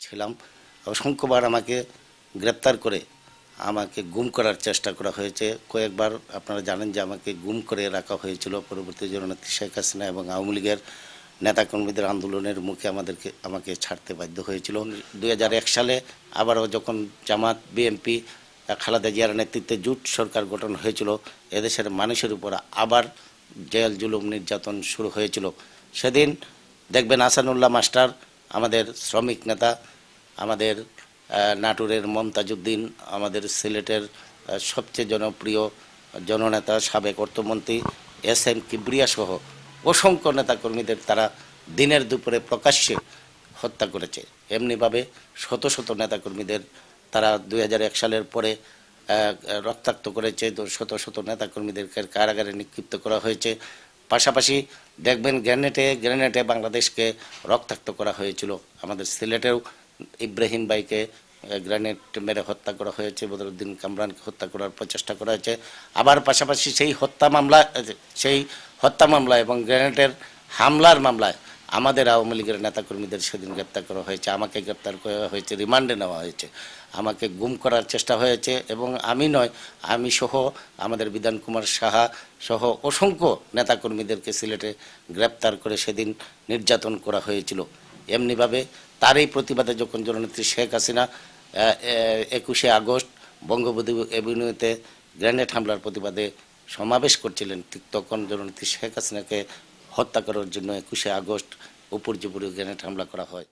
ছিলাম অসংখ্যবার আমাকে গ্রেপ্তার করে আমাকে গুম করার চেষ্টা করা হয়েছে। কয়েকবার আপনারা জানেন যে আমাকে গুম করে রাখা হয়েছিল পরবর্তী জননেত্রী শেখ হাসিনা এবং আওয়ামী লীগের নেতাকর্মীদের আন্দোলনের মুখে আমাদেরকে, আমাকে ছাড়তে বাধ্য হয়েছিল। দু হাজার এক সালে আবারও যখন জামাত, বিএনপি, খালেদা জিয়ার নেতৃত্বে জুট সরকার গঠন হয়েছিল, এদেশের মানুষের উপর আবার জেল, জুলুম, নির্যাতন শুরু হয়েছিল। সেদিন দেখবেন আসানুল্লাহ মাস্টার আমাদের শ্রমিক নেতা, আমাদের নাটোরের মমতাজউদ্দিন, আমাদের সিলেটের সবচেয়ে জনপ্রিয় জননেতা, সাবেক অর্থমন্ত্রী এস এম কিবরিয়া সহ অসংখ্য নেতাকর্মীদের তারা দিনের দুপুরে প্রকাশ্যে হত্যা করেছে। এমনিভাবে শত শত নেতাকর্মীদের তারা দু হাজার এক সালের পরে রক্তাক্ত করেছে। শত শত নেতাকর্মীদেরকে কারাগারে নিক্ষিপ্ত করা হয়েছে। পাশাপাশি দেখবেন গ্রেনেটে গ্রেনেটে বাংলাদেশকে রক্তাক্ত করা হয়েছিল। আমাদের সিলেটেও ইব্রাহিম বাইকে গ্রেনেড মেরে হত্যা করা হয়েছে, বদরুদ্দিন কামরানকে হত্যা করার প্রচেষ্টা করা হয়েছে। আবার পাশাপাশি সেই হত্যা মামলা সেই হত্যা মামলা এবং গ্রেনেডের হামলার মামলায় আমাদের আওয়ামী লীগের নেতাকর্মীদের সেদিন গ্রেপ্তার করা হয়েছে, আমাকে গ্রেপ্তার করা হয়েছে, রিমান্ডে নেওয়া হয়েছে। আমাকে গুম করার চেষ্টা হয়েছে এবং আমি নয়, আমি সহ আমাদের বিধান কুমার সাহা সহ অসংখ্য নেতাকর্মীদেরকে সিলেটে গ্রেপ্তার করে সেদিন নির্যাতন করা হয়েছিল। এমনিভাবে তারই প্রতিবাদে যখন জননেত্রী শেখ হাসিনা একুশে আগস্ট বঙ্গবন্ধু এভিনিউতে গ্রেনেড হামলার প্রতিবাদে সমাবেশ করছিলেন, ঠিক তখন জননেত্রী শেখ হাসিনাকে হত্যা করার জন্য একুশে আগস্ট উপর জুপুরে গ্রেনেড হামলা করা হয়।